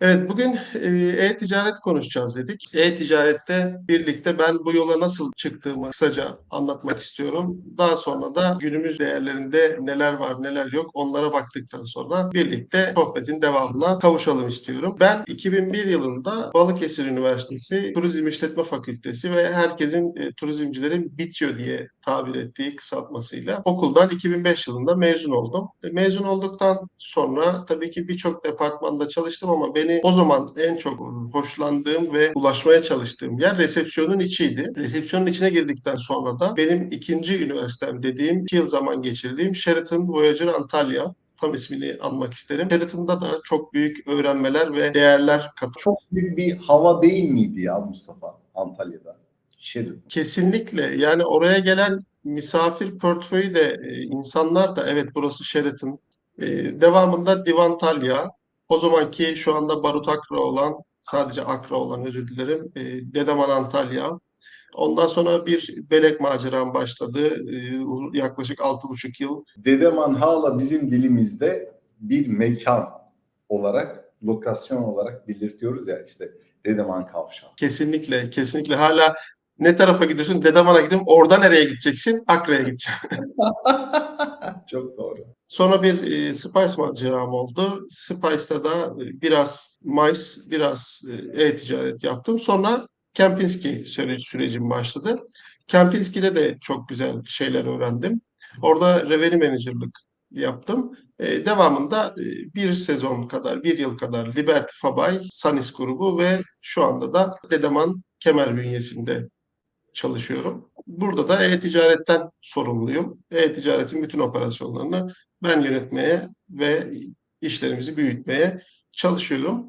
Evet, bugün e, e-ticaret konuşacağız dedik. E-ticarette birlikte ben bu yola nasıl çıktığımı kısaca anlatmak istiyorum. Daha sonra da günümüz değerlerinde neler var neler yok onlara baktıktan sonra birlikte sohbetin devamına kavuşalım istiyorum. Ben 2001 yılında Balıkesir Üniversitesi Turizm İşletme Fakültesi ve herkesin e, turizmcilerin BİTYO diye tabir ettiği kısaltmasıyla okuldan 2005 yılında mezun oldum. E, Mezun olduktan sonra tabii ki birçok departmanda çalıştım ama beni o zaman en çok hoşlandığım ve ulaşmaya çalıştığım yer resepsiyonun içiydi. Resepsiyonun içine girdikten sonra da benim ikinci üniversitem dediğim, iki yıl zaman geçirdiğim Sheraton Voyager Antalya tam ismini anmak isterim. Sheraton'da da çok büyük öğrenmeler ve değerler kat Çok büyük bir hava değil miydi ya Mustafa Antalya'da? Sheraton. Kesinlikle. Yani oraya gelen misafir portföyü de e, insanlar da evet burası Sheraton. E, devamında Divantalya. O zamanki şu anda Barut Akra olan sadece Akra olan özür dilerim. E, Dedeman Antalya. Ondan sonra bir Belek maceram başladı. E, uzun, yaklaşık altı buçuk yıl. Dedeman hala bizim dilimizde bir mekan olarak, lokasyon olarak belirtiyoruz ya işte Dedeman Kavşağı. Kesinlikle, kesinlikle. Hala ne tarafa gidiyorsun? Dedeman'a gidiyorum. Orada nereye gideceksin? Akra'ya gideceğim. Çok doğru. Sonra bir e, Spice maceram oldu. Spice'da da e, biraz mais, biraz e, e-ticaret yaptım. Sonra Kempinski süre- sürecim başladı. Kempinski'de de çok güzel şeyler öğrendim. Orada revenue manager'lık yaptım. E, devamında e, bir sezon kadar, bir yıl kadar Liberty Fabay, Sanis grubu ve şu anda da Dedeman Kemer bünyesinde çalışıyorum. Burada da e-ticaretten sorumluyum. E-ticaretin bütün operasyonlarını ben yönetmeye ve işlerimizi büyütmeye çalışıyorum.